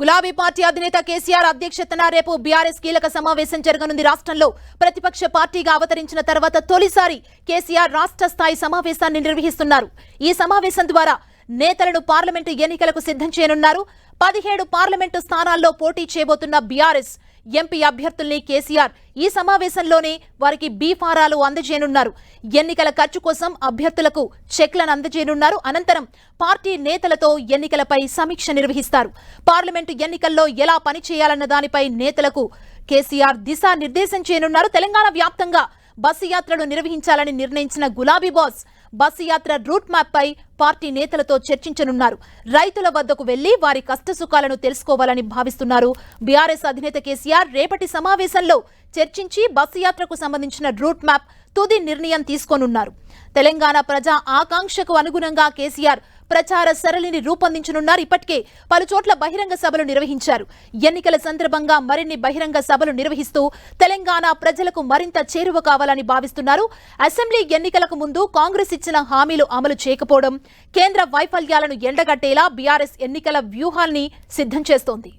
గులాబీ పార్టీ అధినేత కేసీఆర్ అధ్యక్షతన రేపు బీఆర్ఎస్ కీలక సమావేశం జరగనుంది రాష్ట్రంలో. ప్రతిపక్ష పార్టీగా అవతరించిన తర్వాత తొలిసారి కేసీఆర్ రాష్ట్ర స్థాయి సమావేశాన్ని నిర్వహిస్తున్నారు. ఈ సమావేశం ద్వారా నేతలను పార్లమెంటు ఎన్నికలకు సిద్ధం చేయనున్నారు. పదిహేడు పార్లమెంటు స్థానాల్లో పోటీ చేయబోతున్న బీఆర్ఎస్ ఎంపీ అభ్యర్థుల్ని కేసీఆర్ ఈ సమావేశంలోనే వారికి బీ ఫారాలు అందజేయనున్నారు. ఎన్నికల ఖర్చు కోసం అభ్యర్థులకు చెక్లను అందజేయనున్నారు. అనంతరం పార్టీ నేతలతో ఎన్నికలపై సమీక్ష నిర్వహిస్తారు. పార్లమెంటు ఎన్నికల్లో ఎలా పనిచేయాలన్న దానిపై నేతలకు కేసీఆర్ దిశానిర్దేశం చేయనున్నారు. తెలంగాణ వ్యాప్తంగా బస్సు యాత్రలు నిర్వహించాలని నిర్ణయించిన గులాబీ బాస్ బస్సు యాత్ర రూట్ మ్యాప్ పై పార్టీ నేతలతో చర్చించనున్నారు. రైతుల వద్దకు వెళ్ళి వారి కష్టసుఖాలను తెలుసుకోవాలని భావిస్తున్నారు. బీఆర్ఎస్ అధినేత కేసీఆర్ రేపటి సమావేశంలో చర్చించి బస్సు యాత్రకు సంబంధించిన రూట్ మ్యాప్ తుది నిర్ణయం తీసుకోనున్నారు. తెలంగాణ ప్రజా ఆకాంక్షకు అనుగుణంగా కేసీఆర్ ప్రచార సరళిని రూపొందించనున్నారు. ఇప్పటికే పలు చోట్ల బహిరంగ సభలు నిర్వహించారు. ఎన్నికల సందర్భంగా మరిన్ని బహిరంగ సభలు నిర్వహిస్తూ తెలంగాణ ప్రజలకు మరింత చేరువ కావాలని భావిస్తున్నారు. అసెంబ్లీ ఎన్నికలకు ముందు కాంగ్రెస్ ఇచ్చిన హామీలు అమలు చేయకపోవడం కేంద్ర వైఫల్యాలను ఎండగట్టేలా బీఆర్ఎస్ ఎన్నికల వ్యూహాల్ని సిద్ధం చేస్తోంది.